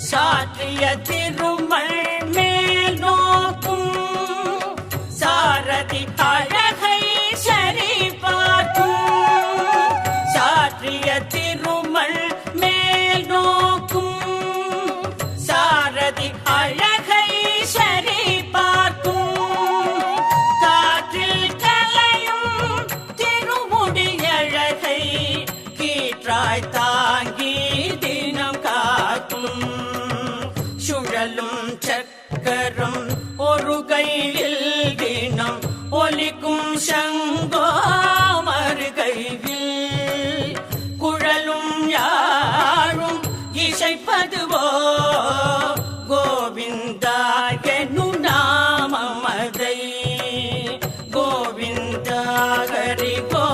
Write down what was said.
சாற்றிய திருமல் மேல் நோக்கும் சாரதி அழகை சரி பார்க்கும் சாற்றிய திருமல் மேல் நோக்கும் சாரதி அழகை சரி பார்க்கும் காற்றில் கலையும் திருமுடியழகை கீற்றாய் தாங்கி திரு குழலும் சக்கரம் ஒரு கையில் தினம் ஒலிக்கும் சங்கோ மறு கையில். குழலும் யாரும் இசைப்பதுவோ? கோவிந்தா எனும் நாமமதை கோவிந்தா ஹரி கோ